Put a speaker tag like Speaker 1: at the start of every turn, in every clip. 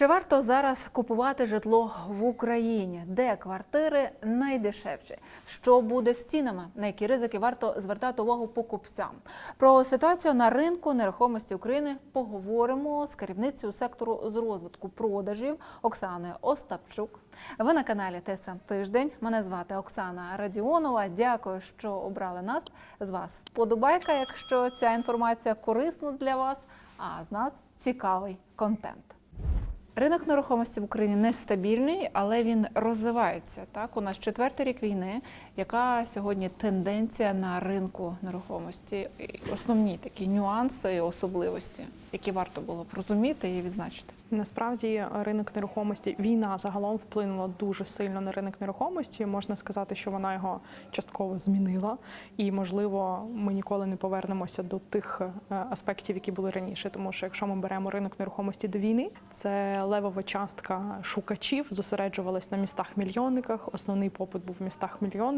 Speaker 1: Чи варто зараз купувати житло в Україні? Де квартири найдешевші? Що буде з цінами? На які ризики варто звертати увагу покупцям? Про ситуацію на ринку нерухомості України поговоримо з керівницею сектору з розвитку продажів Оксаною Остапчук. Ви на каналі ТСН Тиждень. Мене звати Оксана Радіонова. Дякую, що обрали нас. З вас вподобайка, якщо ця інформація корисна для вас, а з нас цікавий контент. Ринок нерухомості в Україні нестабільний, але він розвивається. Так, у нас четвертий рік війни. Яка сьогодні тенденція на ринку нерухомості? Основні такі нюанси особливості, які варто було б розуміти і відзначити.
Speaker 2: Насправді ринок нерухомості війна загалом вплинула дуже сильно на ринок нерухомості. Можна сказати, що вона його частково змінила, і можливо, ми ніколи не повернемося до тих е, аспектів, які були раніше. Тому що якщо ми беремо ринок нерухомості до війни, це левова частка шукачів зосереджувалась на містах-мільйонниках. Основний попит був в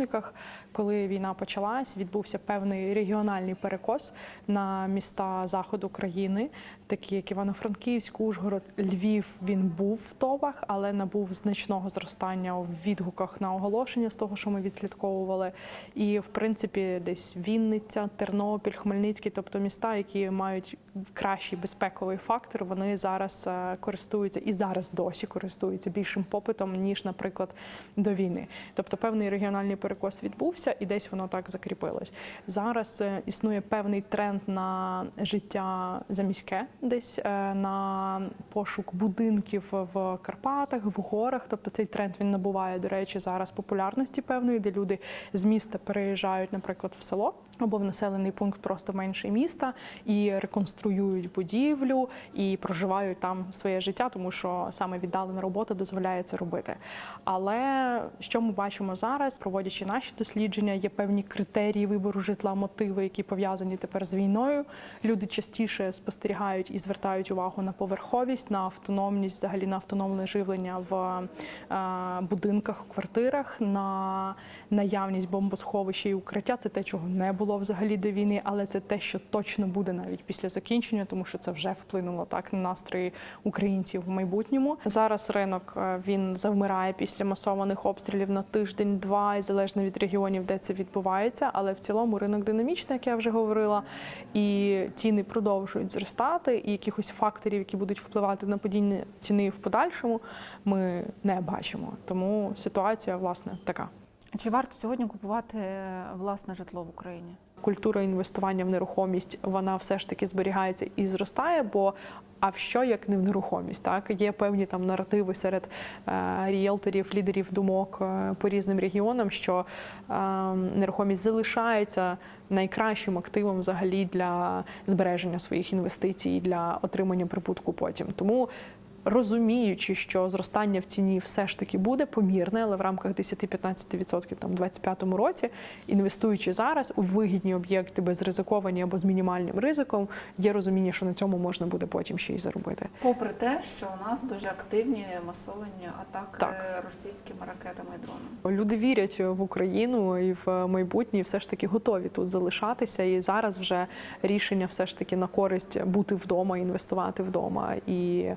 Speaker 2: містах-мільйонниках. Коли війна почалась, відбувся певний регіональний перекос на міста заходу країни, такі як Івано-Франківськ, Ужгород, Львів. Він був в топах, але набув значного зростання в відгуках на оголошення з того, що ми відслідковували. І в принципі, десь Вінниця, Тернопіль, Хмельницький, тобто міста, які мають кращий безпековий фактор, вони зараз е, користуються і зараз досі користуються більшим попитом ніж, наприклад, до війни. Тобто певний регіональний перекос відбувся, і десь воно так закріпилось. Зараз е, існує певний тренд на життя заміське, десь е, на пошук будинків в Карпатах, в горах. Тобто цей тренд він набуває, до речі, зараз популярності певної, де люди з міста переїжджають, наприклад, в село або в населений пункт просто менше міста і реконструюють будівлю і проживають там своє життя, тому що саме віддалена робота дозволяє це робити. Але що ми бачимо зараз, проводячи наші дослідження, є певні критерії вибору житла, мотиви, які пов'язані тепер з війною. Люди частіше спостерігають і звертають увагу на поверховість, на автономність, взагалі на автономне живлення в е, будинках, квартирах, на наявність бомбосховища і укриття. Це те, чого не було взагалі до війни, але це те, що точно буде навіть після закінчення, тому що це вже вплинуло так на настрої українців в майбутньому. Зараз ринок е, він завмирає після масованих обстрілів на тиждень-два, і залежно від регіонів, де це відбувається. Але в цілому ринок динамічний, як я вже говорила, і ціни продовжують зростати. І якихось факторів, які будуть впливати на падіння ціни в подальшому, ми не бачимо. Тому ситуація власне така.
Speaker 1: Чи варто сьогодні купувати е, власне житло в Україні?
Speaker 2: Культура інвестування в нерухомість вона все ж таки зберігається і зростає. Бо а в що як не в нерухомість? Так є певні там наративи серед е, ріелторів, лідерів думок е, по різним регіонам, що е, нерухомість залишається найкращим активом взагалі для збереження своїх інвестицій, для отримання прибутку потім. Тому розуміючи, що зростання в ціні все ж таки буде помірне, але в рамках 10-15% там в 2025 році, інвестуючи зараз у вигідні об'єкти безризиковані або з мінімальним ризиком, є розуміння, що на цьому можна буде потім ще й заробити.
Speaker 1: Попри те, що у нас дуже активні масовані атаки
Speaker 2: Так.
Speaker 1: російськими ракетами і дронами.
Speaker 2: Люди вірять в Україну і в майбутнє, і все ж таки готові тут залишатися. І зараз вже рішення все ж таки на користь бути вдома, інвестувати вдома і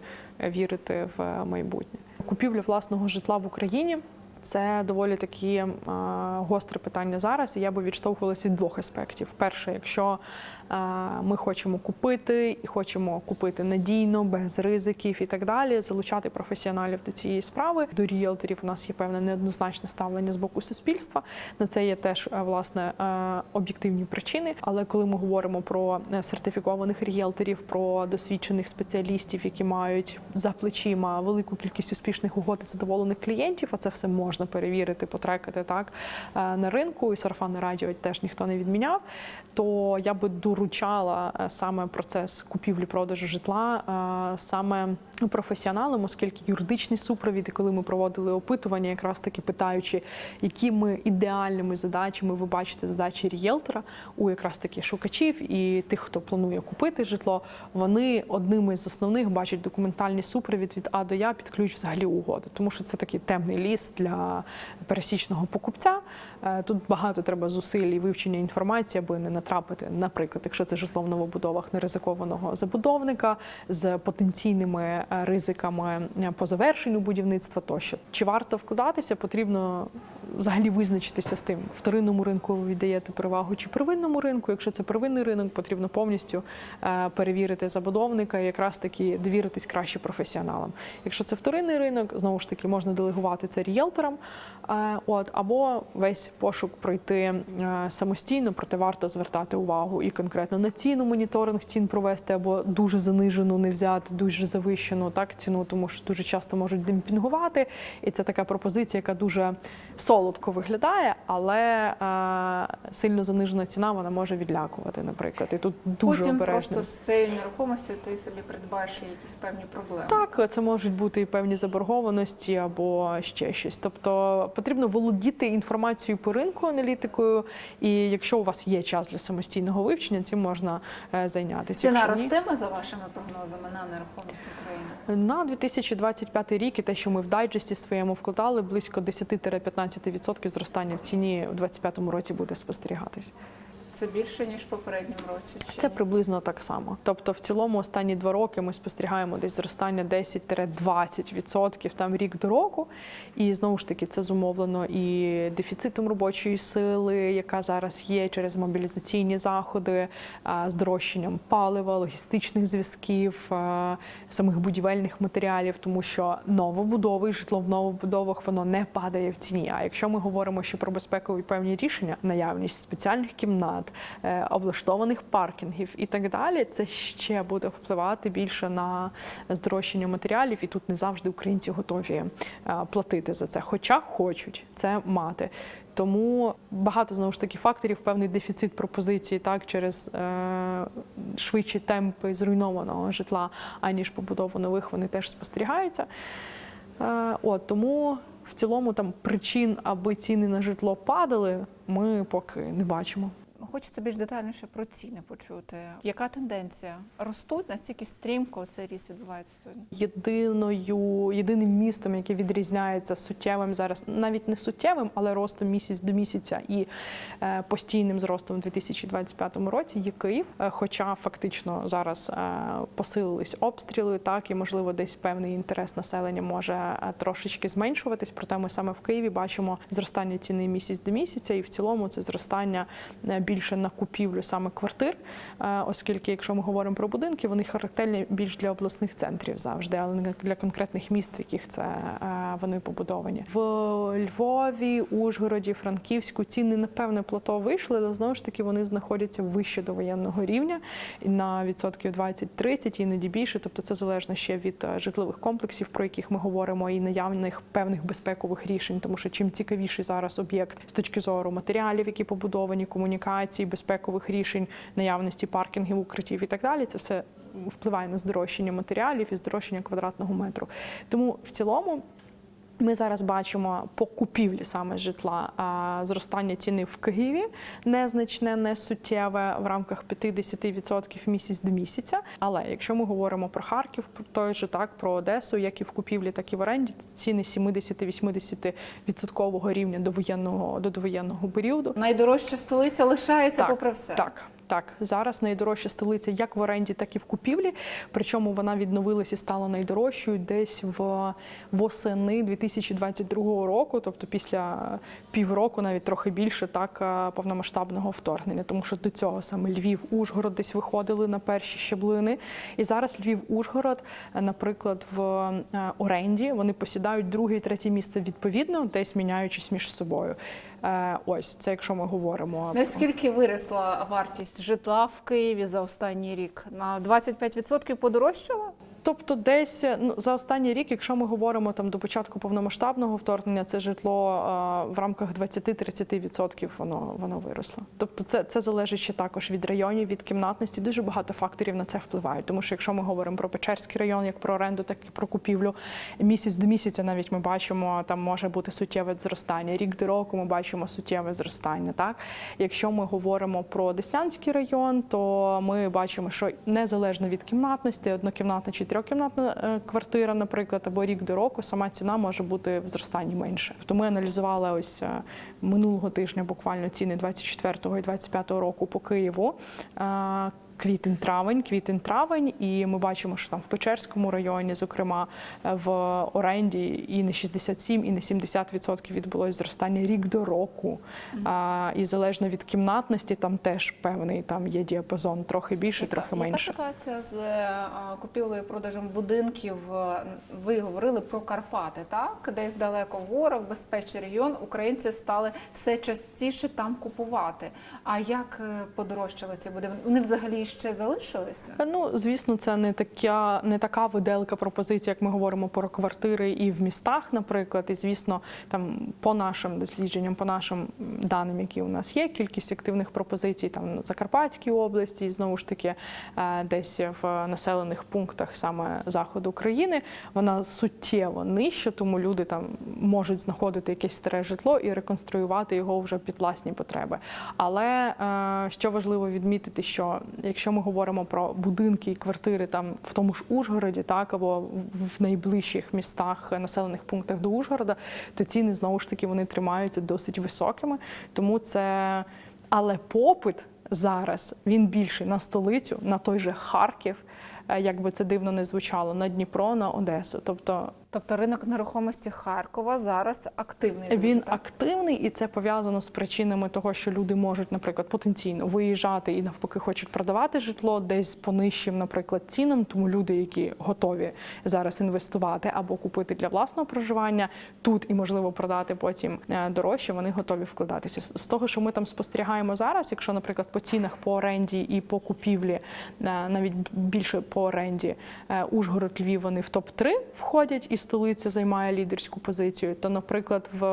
Speaker 2: вірити в майбутнє. Купівля власного житла в Україні. Це доволі такі е, гостре питання зараз. І я би відштовхувалася від двох аспектів. Перше, якщо е, ми хочемо купити і хочемо купити надійно, без ризиків і так далі, залучати професіоналів до цієї справи. До ріелторів у нас є певне неоднозначне ставлення з боку суспільства. На це є теж е, власне е, об'єктивні причини. Але коли ми говоримо про е, сертифікованих ріелторів, про досвідчених спеціалістів, які мають за плечима велику кількість успішних угод і задоволених клієнтів, а це все можна перевірити, потрекати так на ринку, і сарафанне радіо теж ніхто не відміняв. То я би доручала е, саме процес купівлі-продажу житла е, саме професіоналам, оскільки юридичний супровід, і коли ми проводили опитування, якраз таки питаючи, якими ідеальними задачами ви бачите задачі рієлтора у якраз таки шукачів і тих, хто планує купити житло, вони одними з основних бачать документальний супровід від А до Я під ключ взагалі угоди, тому що це такий темний ліс для для пересічного покупця. Е, Тут багато треба зусиль і вивчення інформації, аби не натрапити, наприклад, якщо це житло в новобудовах неризикованого забудовника з потенційними е, ризиками е, по завершенню будівництва тощо. Чи варто вкладатися? Потрібно взагалі визначитися з тим, вторинному ринку ви віддаєте перевагу чи первинному ринку. Якщо це первинний ринок, потрібно повністю перевірити забудовника і якраз таки довіритись краще професіоналам. Якщо це вторинний ринок, знову ж таки можна делегувати це рієлторам, от або весь пошук пройти е, самостійно, проте варто звертати увагу і конкретно на ціну, моніторинг цін провести, або дуже занижену не взяти, дуже завищену так ціну, тому що дуже часто можуть демпінгувати. І це така пропозиція, яка дуже солодко виглядає, але е, сильно занижена ціна вона може відлякувати, наприклад. І тут дуже
Speaker 1: Потім
Speaker 2: обережно.
Speaker 1: просто з цією нерухомістю ти собі придбаєш якісь певні проблеми.
Speaker 2: Так, це можуть бути і певні заборгованості або ще щось. Тобто потрібно володіти інформацією по ринку, аналітикою, і якщо у вас є час для самостійного вивчення, цим можна е, зайнятися.
Speaker 1: Ціна
Speaker 2: Якщо ні-
Speaker 1: за вашими прогнозами на нерухомість України?
Speaker 2: на 2025 рік і те, що ми в дайджесті своєму вкладали, близько 10-15% зростання в ціні в 2025 році буде спостерігатись.
Speaker 1: Це більше ніж в попередньому році. Чи
Speaker 2: Це
Speaker 1: ні?
Speaker 2: приблизно так само. Тобто, в цілому останні два роки ми спостерігаємо десь зростання 10-20% там рік до року. І знову ж таки, це зумовлено і дефіцитом робочої сили, яка зараз є через мобілізаційні заходи, а, здорожчанням палива, логістичних зв'язків, самих будівельних матеріалів, тому що новобудови житло в новобудовах воно не падає в ціні. А якщо ми говоримо ще про безпекові певні рішення, наявність спеціальних кімнат, е, облаштованих паркінгів і так далі, це ще буде впливати більше на здорожчання матеріалів, і тут не завжди українці готові е, платити за це, хоча хочуть це мати. Тому багато знову ж таки факторів, певний дефіцит пропозиції, так через е, швидші темпи зруйнованого житла, аніж побудову нових, вони теж спостерігаються. Е, от тому в цілому там причин, аби ціни на житло падали, ми поки не бачимо.
Speaker 1: Хочеться більш детальніше про ціни почути. Яка тенденція? Ростуть настільки стрімко цей ріст відбувається сьогодні?
Speaker 2: Єдиною, єдиним містом, яке відрізняється суттєвим зараз, навіть не суттєвим, але ростом місяць до місяця і е, постійним зростом у 2025 році є Київ. Е, Хоча фактично зараз е, посилились обстріли, так і можливо десь певний інтерес населення може трошечки зменшуватись. Проте ми саме в Києві бачимо зростання ціни місяць до місяця, і в цілому це зростання е, більше на купівлю саме квартир, е, оскільки, якщо ми говоримо про будинки, вони характерні більш для обласних центрів завжди, але не для конкретних міст, в яких це е, вони побудовані. В Львові, Ужгороді, Франківську ціни на певне плато вийшли, але знову ж таки вони знаходяться вище до воєнного рівня на відсотків 20-30, іноді більше. Тобто це залежно ще від е, житлових комплексів, про яких ми говоримо, і наявних певних безпекових рішень, тому що чим цікавіший зараз об'єкт з точки зору матеріалів, які побудовані, комунікацій, безпекових рішень, наявності паркінгів, укриттів і так далі, це все впливає на здорожчання матеріалів і здорожчання квадратного метру. Тому в цілому. Ми зараз бачимо по купівлі саме житла зростання ціни в Києві незначне, не суттєве в рамках 50% місяць до місяця. Але якщо ми говоримо про Харків, про той же так про Одесу, як і в купівлі, так і в оренді, ціни 70-80% відсоткового рівня до воєнного до довоєнного періоду.
Speaker 1: Найдорожча столиця лишається
Speaker 2: Так,
Speaker 1: попри все.
Speaker 2: Так. Так, зараз найдорожча столиця як в оренді, так і в купівлі. Причому вона відновилася і стала найдорожчою десь в восени 2022 року, тобто після півроку, навіть трохи більше, так е, повномасштабного вторгнення. Тому що до цього саме Львів, Ужгород десь виходили на перші щеблини. І зараз Львів, Ужгород, е, наприклад, в е, оренді вони посідають друге і третє місце відповідно, десь міняючись між собою. Е, Ось це, якщо ми говоримо
Speaker 1: Наскільки виросла вартість житла в Києві за останній рік? На 25% подорожчала?
Speaker 2: Тобто, десь ну за останній рік, якщо ми говоримо там до початку повномасштабного вторгнення, це житло е, в рамках 20-30% воно воно виросло. Тобто, це це залежить ще також від районів, від кімнатності. Дуже багато факторів на це впливають. Тому що якщо ми говоримо про Печерський район, як про оренду, так і про купівлю, місяць до місяця навіть ми бачимо, там може бути суттєве зростання. Рік до року ми бачимо суттєве зростання. Так, якщо ми говоримо про Деснянський район, то ми бачимо, що незалежно від кімнатності, однокімнатна чи трьохкімнатна е, квартира, наприклад, або рік до року, сама ціна може бути в зростанні менше. Тобто ми аналізували ось е, минулого тижня буквально ціни 24 і 25 року по Києву. Квітень-травень, квітень-травень, і ми бачимо, що там в Печерському районі, зокрема е, в оренді, і не 67, і не 70% відбулось зростання рік до року. А, і залежно від кімнатності, там теж певний там є діапазон, трохи більше, трохи менше.
Speaker 1: Яка ситуація з е, купівлею і продажем будинків? Е, Ви говорили про Карпати, так? Десь далеко в горах, безпечний регіон. Українці стали все частіше там купувати. А як подорожчали ці будинки? Вони взагалі ще залишилися?
Speaker 2: Ну, звісно, це не така, не така виделка пропозиція, як ми говоримо про квартири і в містах, наприклад. І звісно, там по нашим дослідженням, по нашим даним, які у нас є, кількість активних пропозицій там на Закарпатській області, і знову ж таки, е, десь в населених пунктах саме заходу країни, вона суттєво нижча, тому люди там можуть знаходити якесь старе житло і реконструювати його вже під власні потреби. Але е, що важливо відмітити, що якщо ми говоримо про будинки і квартири там в тому ж Ужгороді, так або в найближчих містах, е, населених пунктах до Ужгорода, то ціни знову ж таки вони тримаються досить високими. Тому це але попит зараз він більший на столицю, на той же Харків, е, як би це дивно не звучало, на Дніпро, на Одесу. Тобто
Speaker 1: Тобто ринок нерухомості Харкова зараз активний. дуже,
Speaker 2: він
Speaker 1: так?
Speaker 2: активний, і це пов'язано з причинами того, що люди можуть, наприклад, потенційно виїжджати і навпаки хочуть продавати житло десь по нижчим, наприклад, цінам. Тому люди, які готові зараз інвестувати або купити для власного проживання тут і можливо продати потім е, дорожче, вони готові вкладатися. З з того, що ми там спостерігаємо зараз, якщо, наприклад, по цінах по оренді і по купівлі, е, навіть більше по оренді, е, Ужгород, Львів, вони в топ 3 входять, і столиця займає лідерську позицію. То, наприклад, в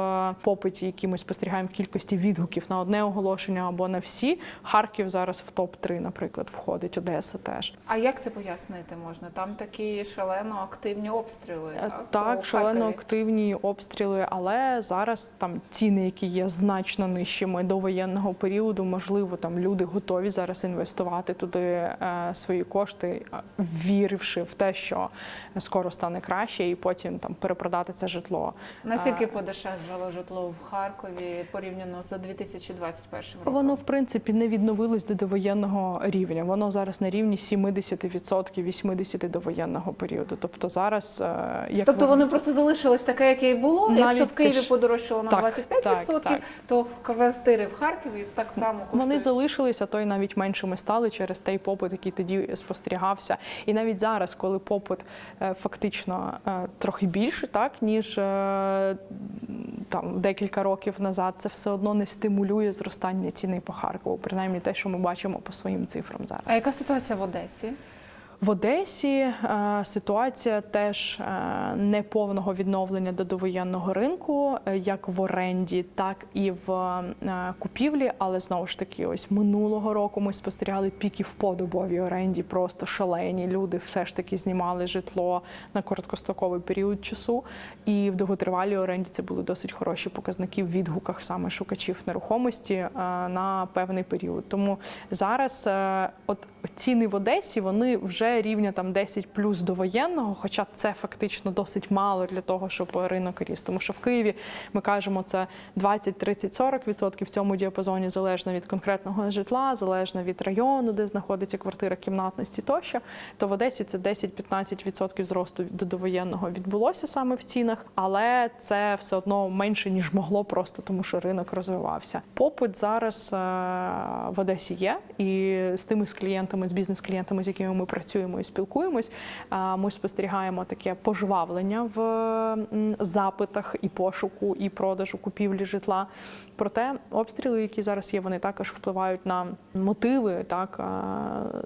Speaker 2: попиті, який ми спостерігаємо в кількості відгуків на одне оголошення або на всі, Харків зараз в топ 3 наприклад, входить Одеса теж.
Speaker 1: А як це пояснити можна? Там такі шалено активні обстріли.
Speaker 2: Е,
Speaker 1: Так,
Speaker 2: Так, шалено активні обстріли, але зараз там ціни, які є значно нижчими до воєнного періоду, можливо, там люди готові зараз інвестувати туди е, свої кошти, віривши в те, що скоро стане краще, і потім там перепродати це житло.
Speaker 1: Наскільки
Speaker 2: А,
Speaker 1: подешевжало житло в Харкові порівняно з 2021 роком?
Speaker 2: Воно в принципі не відновилось до довоєнного рівня. Воно зараз на рівні 70% 80% до воєнного періоду. Тобто зараз е, як
Speaker 1: Тобто воно просто залишилось таке, яке і було.
Speaker 2: Навіть
Speaker 1: Якщо в Києві подорожчало на
Speaker 2: Так,
Speaker 1: 25%,
Speaker 2: так, так.
Speaker 1: то квартири в Харкові так само коштують.
Speaker 2: Вони залишилися, то й навіть меншими стали через той попит, який тоді спостерігався. І навіть зараз, коли попит е, фактично е, трохи більше, так ніж е, там декілька років назад, це все одно не стимулює зростання ціни по Харкову, принаймні те, що ми бачимо по своїм цифрам зараз.
Speaker 1: А яка ситуація в Одесі?
Speaker 2: В Одесі е, ситуація теж е, неповного відновлення до довоєнного ринку, е, як в оренді, так і в купівлі. Але знову ж таки, ось минулого року ми спостерігали піки в подобовій оренді, просто шалені. Люди все ж таки знімали житло на короткостроковий період часу. І в довготривалій оренді це були досить хороші показники в відгуках саме шукачів нерухомості на певний період. Тому зараз от ціни в Одесі вони вже рівня там 10 плюс до воєнного, хоча це фактично досить мало для того, щоб ринок ріс. Тому що в Києві ми кажемо це 20, 30, 40 відсотків в цьому діапазоні залежно від конкретного житла, залежно від району, де знаходиться квартира кімнатності тощо. То в Одесі це 10-15 відсотків зросту до довоєнного відбулося саме в цінах, але це все одно менше ніж могло, просто тому що ринок розвивався. Попит зараз е, в Одесі є, і з тими з клієнтами, з бізнес-клієнтами, з якими ми працюємо і спілкуємось, ми спостерігаємо таке пожвавлення в запитах і пошуку, і продажу купівлі житла. Проте обстріли, які зараз є, вони також впливають на мотиви, так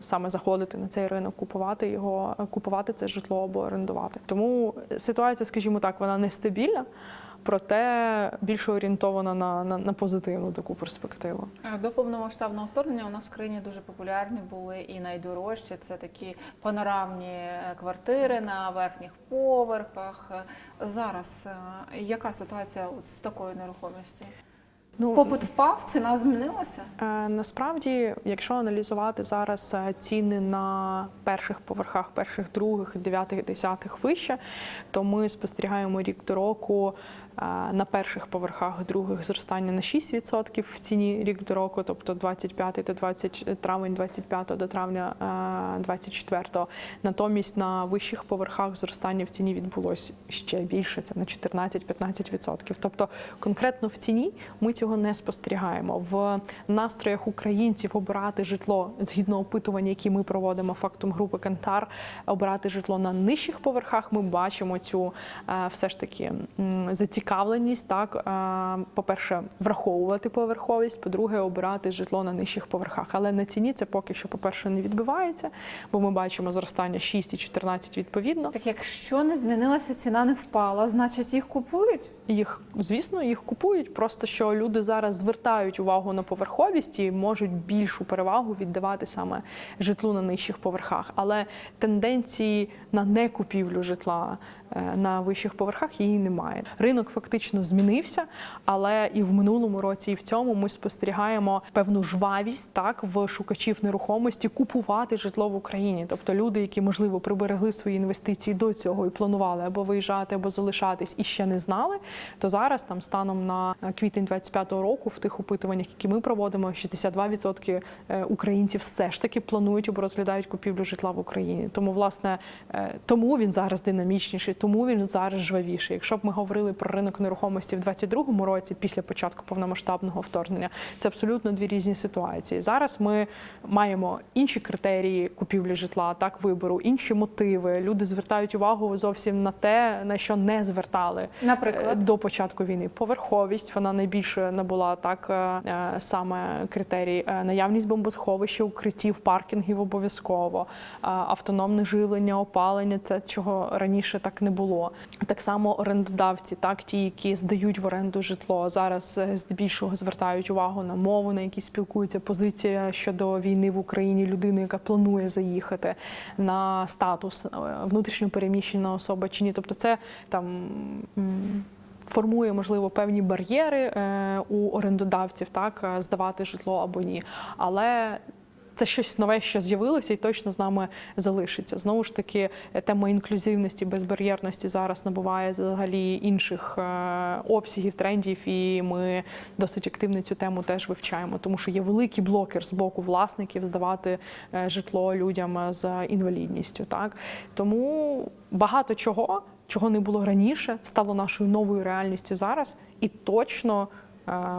Speaker 2: саме заходити на цей ринок, купувати його, купувати це житло або орендувати. Тому ситуація, скажімо так, вона нестабільна. Проте більше орієнтована на, на, на позитивну таку перспективу.
Speaker 1: Е, До повномасштабного вторгнення у нас в країні дуже популярні були і найдорожчі це такі панорамні е, квартири на верхніх поверхах. Е, Зараз яка ситуація з такою нерухомістю?
Speaker 2: Ну,
Speaker 1: Попит впав, ціна змінилася.
Speaker 2: Е, Насправді, якщо аналізувати зараз ціни на перших поверхах, перших, других, дев'ятих, десятих вище, то ми спостерігаємо рік до року на перших поверхах других зростання на 6% в ціні рік до року, тобто 25 до 20, травень 25 до травня е, 24. Натомість на вищих поверхах зростання в ціні відбулось ще більше, це на 14-15%. Тобто конкретно в ціні ми цього не спостерігаємо. В настроях українців обирати житло згідно опитування, які ми проводимо фактум групи Кантар, обирати житло на нижчих поверхах. Ми бачимо цю все ж таки м, зацікавленість. Так, е, по-перше, враховувати поверховість, по-друге, обирати житло на нижчих поверхах. Але на ціні це поки що, по-перше, не відбивається, бо ми бачимо зростання 6 і 14 відповідно.
Speaker 1: Так якщо не змінилася, ціна не впала, значить їх купують.
Speaker 2: Їх, звісно, їх купують. Просто що люди зараз звертають увагу на поверховість і можуть більшу перевагу віддавати саме житлу на нижчих поверхах. Але тенденції на некупівлю житла е, на вищих поверхах її немає. Ринок фактично змінився, але і в минулому році, і в цьому ми спостерігаємо певну жвавість так в шукачів нерухомості купувати житло в Україні. Тобто люди, які можливо приберегли свої інвестиції до цього і планували або виїжджати, або залишатись, і ще не знали, то зараз там станом на квітень 25-го року в тих опитуваннях, які ми проводимо, 62% е, українців все ж таки планують або розглядають купівлю житла в Україні. Тому, власне, е, тому він зараз динамічніший, тому він зараз жвавіший. Якщо б ми говорили про ринок нерухомості в 22-му році, після початку повномасштабного вторгнення, це абсолютно дві різні ситуації. Зараз ми маємо інші критерії купівлі житла, так вибору, інші мотиви. Люди звертають увагу зовсім на те, на що не звертали е,
Speaker 1: Наприклад,
Speaker 2: до початку війни. Поверховість вона найбільше набула так е, е, саме критерій Е, наявність бомбосховища, укриттів, паркінгів обов'язково, автономне живлення, опалення. Це чого раніше так не було. Так само орендодавці, так ті, які здають в оренду житло, зараз е, здебільшого звертають увагу на мову, на якій спілкуються позиція щодо війни в Україні, людини, яка планує заїхати, на статус е, внутрішньо переміщена особа чи ні. Тобто, це там. Формує можливо певні бар'єри е, у орендодавців, так здавати житло або ні. Але це щось нове, що з'явилося, і точно з нами залишиться. Знову ж таки, тема інклюзивності, безбар'єрності зараз набуває взагалі інших е, обсягів, трендів, і ми досить активно цю тему теж вивчаємо, тому що є великий блокер з боку власників здавати е, житло людям е, з інвалідністю. Так тому багато чого, чого не було раніше, стало нашою новою реальністю зараз, і точно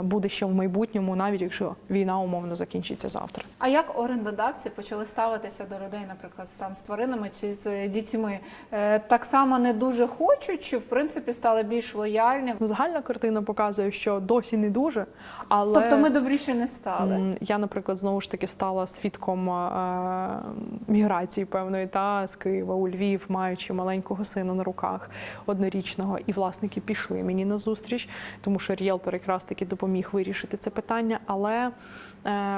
Speaker 2: буде ще в майбутньому, навіть якщо війна умовно закінчиться завтра.
Speaker 1: а як орендодавці почали ставитися до людей, наприклад, з там з тваринами чи з дітьми? Е, Так само не дуже хочуть, чи в принципі стали більш лояльні?
Speaker 2: Загальна картина показує, що досі не дуже, але
Speaker 1: Тобто ми добріше не стали.
Speaker 2: Я, наприклад, знову ж таки стала свідком е, міграції певної та з Києва у Львів, маючи маленького сина на руках однорічного, і власники пішли мені на зустріч, тому що ріелтор якраз таки допоміг вирішити це питання. Але е,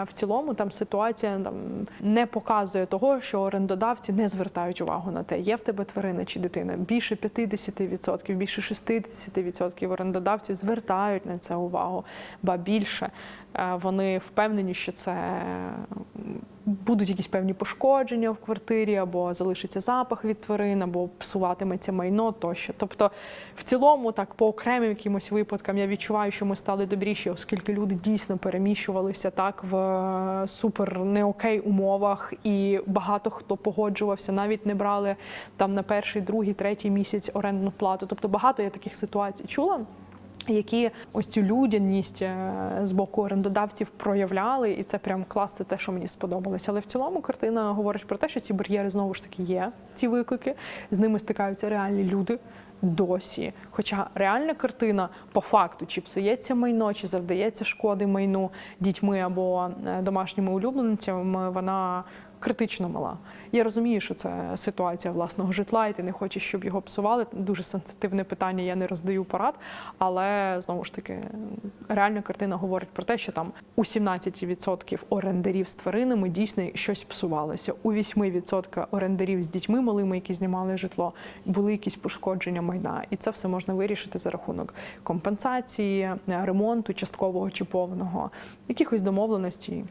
Speaker 2: в цілому там ситуація там не показує того, що орендодавці не звертають увагу на те, є в тебе тварина чи дитина. Більше 50%, більше 60% орендодавців звертають на це увагу, ба більше е, вони впевнені, що це будуть якісь певні пошкодження в квартирі, або залишиться запах від тварин, або псуватиметься майно тощо. Тобто, в цілому, так по окремим якимось випадкам я відчуваю, що ми стали добріші, оскільки люди дійсно переміщувалися так в е, супер не умовах, і багато хто погоджувався, навіть не брали там на перший, другий, третій місяць орендну плату. Тобто багато я таких ситуацій чула які ось цю людяність е, з боку орендодавців проявляли, і це прям клас, це те, що мені сподобалося. Але в цілому картина говорить про те, що ці бар'єри знову ж таки є, ці виклики, з ними стикаються реальні люди. Досі, хоча реальна картина по факту, чи псується майно, чи завдається шкоди майну дітьми або е, домашніми улюбленцями, вона критично мала. Я розумію, що це ситуація власного житла, і ти не хочеш, щоб його псували. Дуже сенситивне питання, я не роздаю порад. Але знову ж таки, реальна картина говорить про те, що там у 17% орендарів з тваринами дійсно щось псувалося. У 8% орендарів з дітьми малими, які знімали житло, були якісь пошкодження майна. І це все можна вирішити за рахунок компенсації, ремонту, часткового чи повного, якихось домовленостей,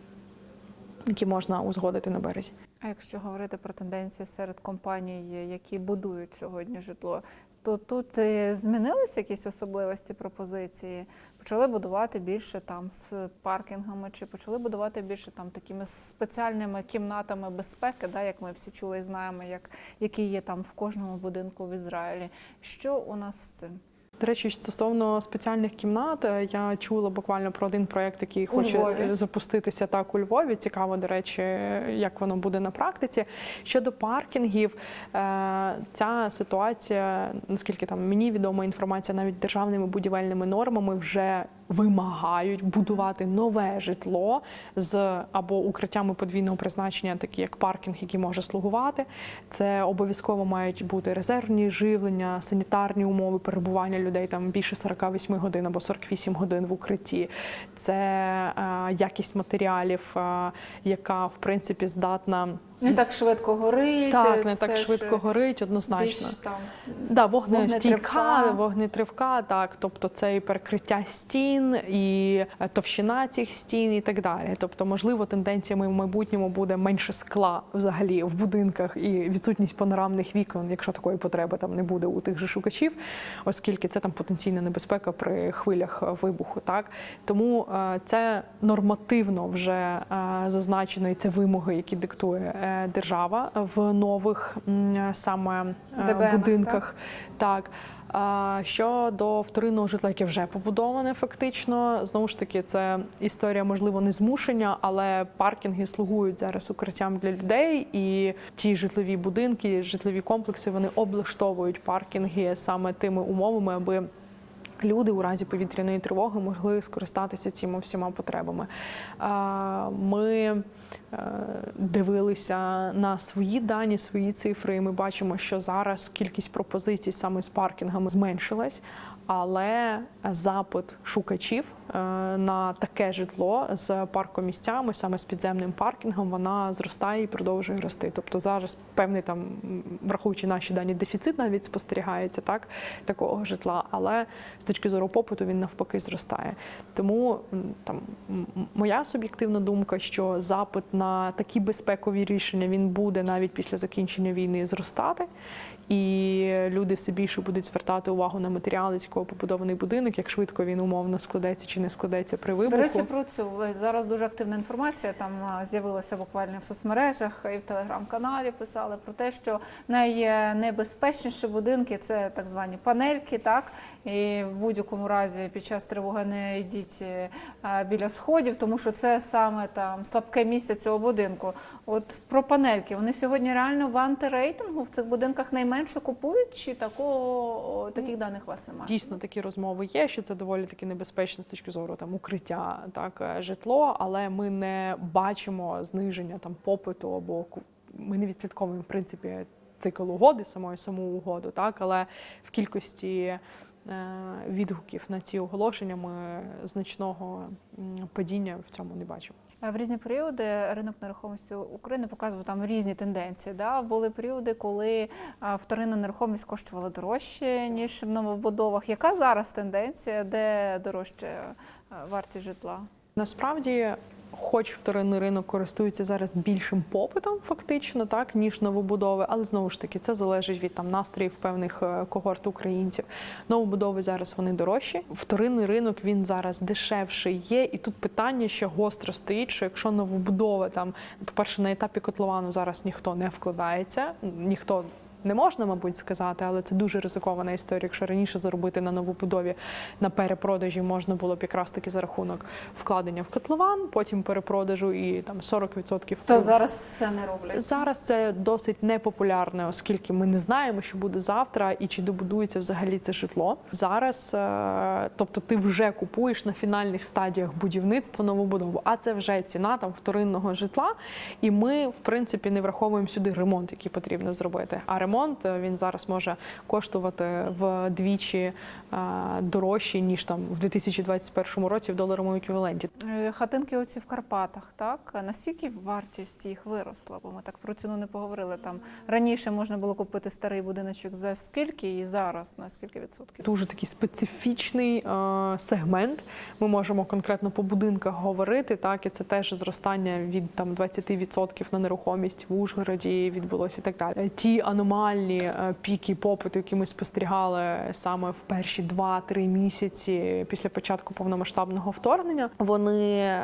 Speaker 2: які можна узгодити на березі.
Speaker 1: А якщо говорити про тенденції серед компаній, які будують сьогодні житло, то тут е, змінилися якісь особливості пропозиції? Почали будувати більше там з паркінгами, чи почали будувати більше там такими спеціальними кімнатами безпеки, да, як ми всі чули і знаємо, як, які є там в кожному будинку в Ізраїлі. Що у нас з цим?
Speaker 2: До речі, стосовно спеціальних кімнат, е, я чула буквально про один проект, який
Speaker 1: У
Speaker 2: хоче
Speaker 1: Львові.
Speaker 2: запуститися так у Львові. Цікаво, до речі, як воно буде на практиці. Щодо паркінгів, е, ця ситуація, наскільки там мені відома інформація, навіть державними будівельними нормами вже вимагають будувати нове житло з або укриттями подвійного призначення, такі як паркінг, який може слугувати. Це обов'язково мають бути резервні живлення, санітарні умови перебування людей там більше 48 годин або 48 годин в укритті. Це е, якість матеріалів, е, яка в принципі здатна
Speaker 1: Не так швидко горить.
Speaker 2: так, не так
Speaker 1: ж
Speaker 2: швидко горить,
Speaker 1: більш
Speaker 2: однозначно.
Speaker 1: там
Speaker 2: Да, вогнестійка,
Speaker 1: Вогнетривка.
Speaker 2: так, тобто це і перекриття стін, і е, товщина цих стін, і так далі. Тобто, можливо, тенденціями в майбутньому буде менше скла взагалі в будинках і відсутність панорамних вікон, якщо такої потреби там не буде у тих же шукачів, оскільки це там потенційна небезпека при хвилях е, вибуху. Так тому е, це нормативно вже зазначено, і це вимоги, які диктує держава в нових саме е,
Speaker 1: ДБНах,
Speaker 2: будинках. Так. А щодо вторинного житла, яке вже побудоване, фактично, знову ж таки, це історія, можливо, не змушення, але паркінги слугують зараз укриттям для людей, і ті житлові будинки, житлові комплекси вони облаштовують паркінги саме тими умовами, аби люди у разі повітряної тривоги могли скористатися цими всіма потребами. Ми е, дивилися на свої дані, свої цифри, і ми бачимо, що зараз кількість пропозицій саме з паркінгами зменшилась. Але запит шукачів е, на таке житло з паркомістями, саме з підземним паркінгом, вона зростає і продовжує рости. Тобто зараз певний там, враховуючи наші дані, дефіцит навіть спостерігається так такого житла. Але з точки зору попиту він навпаки зростає. Тому там моя суб'єктивна думка, що запит на такі безпекові рішення він буде навіть після закінчення війни зростати. І люди все більше будуть звертати увагу на матеріали, з якого побудований будинок, як швидко він умовно складеться чи не складеться при
Speaker 1: До речі, про цю зараз дуже активна інформація. Там з'явилася буквально в соцмережах і в телеграм-каналі. Писали про те, що найнебезпечніші будинки це так звані панельки. Так і в будь-якому разі під час тривоги не йдіть е, біля сходів, тому що це саме там слабке місце цього будинку. От про панельки вони сьогодні реально в антирейтингу в цих будинках найменше купують, чи такого таких даних у вас немає?
Speaker 2: Дійсно, такі розмови є, що це доволі таки небезпечно з точки зору там укриття, так е, житло, але ми не бачимо зниження там попиту або ми не відслідковуємо в принципі цикл угоди, самої саму угоду, так але в кількості е, відгуків на ці оголошення ми значного падіння в цьому не бачимо.
Speaker 1: В різні періоди ринок нерухомості України показував там різні тенденції. Да? Були періоди, коли вторинна нерухомість коштувала дорожче, ніж в новобудовах. Яка зараз тенденція, де дорожче вартість житла?
Speaker 2: Насправді, хоч вторинний ринок користується зараз більшим попитом, фактично, так ніж новобудови, але знову ж таки це залежить від там настроїв певних е, когорт українців. Новобудови зараз вони дорожчі. Вторинний ринок він зараз дешевший є. І тут питання ще гостро стоїть, що якщо новобудова там, по-перше, на етапі котловану зараз ніхто не вкладається, ніхто. Не можна, мабуть, сказати, але це дуже ризикована історія. Якщо раніше заробити на новобудові на перепродажі можна було б якраз таки за рахунок вкладення в котлован, потім перепродажу і там 40%
Speaker 1: То зараз це не роблять.
Speaker 2: Зараз це досить непопулярне, оскільки ми не знаємо, що буде завтра і чи добудується взагалі це житло. Зараз, е, тобто, ти вже купуєш на фінальних стадіях будівництва новобудову, а це вже ціна там вторинного житла. І ми, в принципі, не враховуємо сюди ремонт, який потрібно зробити. А ремонт е, він зараз може коштувати вдвічі е, дорожче ніж там в 2021 році в доларовому еквіваленті.
Speaker 1: Е, Хатинки оці в Карпатах, так? Наскільки вартість їх виросла? Бо ми так про ціну не поговорили. Там раніше можна було купити старий будиночок за скільки і зараз на скільки відсотків?
Speaker 2: дуже такий специфічний е, сегмент. Ми можемо конкретно по будинках говорити. Так, і це теж зростання від там 20% на нерухомість в Ужгороді відбулося і так далі. Ті аномальні е, піки попиту, які ми спостерігали саме в перші 2-3 місяці після початку повномасштабного вторгнення, вони е,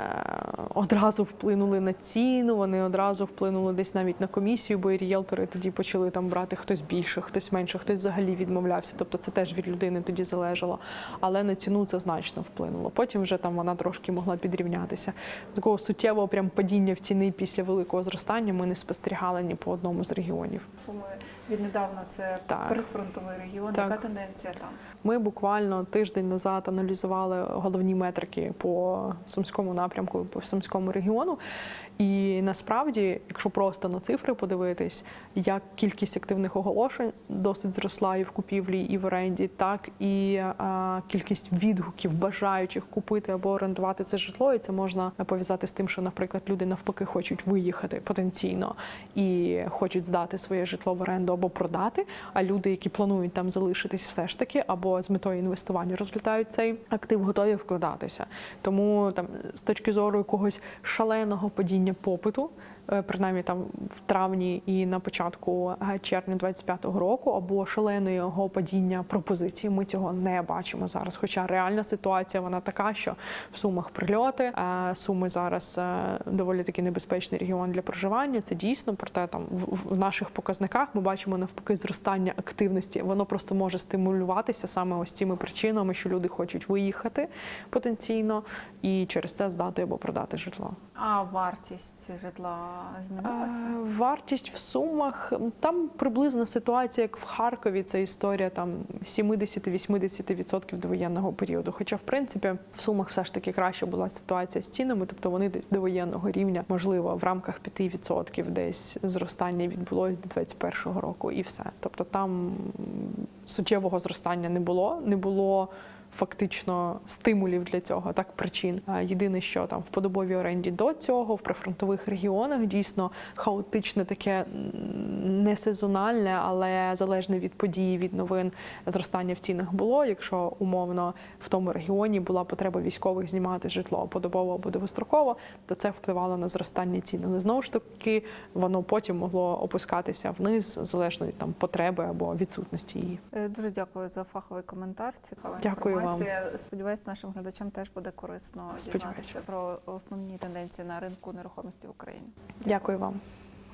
Speaker 2: одразу вплинули на ціну. Вони одразу вплинули десь навіть на комісію, бо і ріелтори тоді почали там брати хтось більше, хтось менше, хтось взагалі відмовлявся. Тобто це теж від людини тоді залежало. Але на ціну це значно вплинуло. Потім вже там вона трошки могла підрівнятися. Такого суттєвого прям падіння в ціни після великого зростання ми не спостерігали ні по одному з регіонів.
Speaker 1: Суми віднедавна це
Speaker 2: Так.
Speaker 1: прифронтовий регіон.
Speaker 2: Так.
Speaker 1: Яка тенденція там?
Speaker 2: Ми буквально тиждень назад аналізували головні метрики по сумському напрямку, по сумському регіону. І насправді, якщо просто на цифри подивитись, як кількість активних оголошень досить зросла і в купівлі, і в оренді, так і а, кількість відгуків бажаючих купити або орендувати це житло. І це можна пов'язати з тим, що, наприклад, люди навпаки хочуть виїхати потенційно і хочуть здати своє житло в оренду або продати. А люди, які планують там залишитись, все ж таки, або з метою інвестування розглядають цей актив, готові вкладатися. Тому там з точки зору якогось шаленого падіння попиту. Е, Принаймні там в травні і на початку е, червня 25-го року, або шаленого падіння пропозицій. Ми цього не бачимо зараз. Хоча реальна ситуація вона така, що в сумах прильоти, е, суми зараз доволі таки небезпечний регіон для проживання. Це дійсно проте там в наших показниках ми бачимо навпаки зростання активності. Воно просто може стимулюватися саме ось цими причинами, що люди хочуть виїхати потенційно і через це здати або продати житло.
Speaker 1: А вартість житла змінилася?
Speaker 2: Е, Вартість в сумах там приблизна ситуація, як в Харкові. Це історія там 70-80% довоєнного періоду. Хоча, в принципі, в сумах все ж таки краще була ситуація з цінами, тобто вони десь до воєнного рівня, можливо, в рамках 5% десь зростання відбулось до 21-го року, і все. Тобто там суттєвого зростання не було, не було. Фактично стимулів для цього, так причин. Єдине, що там в подобовій оренді до цього, в прифронтових регіонах дійсно хаотичне, таке не сезональне, але залежне від події, від новин зростання в цінах було. Якщо умовно в тому регіоні була потреба військових знімати житло подобово або довгостроково, то це впливало на зростання цін. Але знову ж таки воно потім могло опускатися вниз залежно від там потреби або відсутності її.
Speaker 1: Е, Дуже дякую за фаховий коментар. Цікава
Speaker 2: Дякую вам.
Speaker 1: інформація. Сподіваюсь, нашим глядачам теж буде корисно дізнатися про основні тенденції на ринку нерухомості в Україні.
Speaker 2: Дякую вам.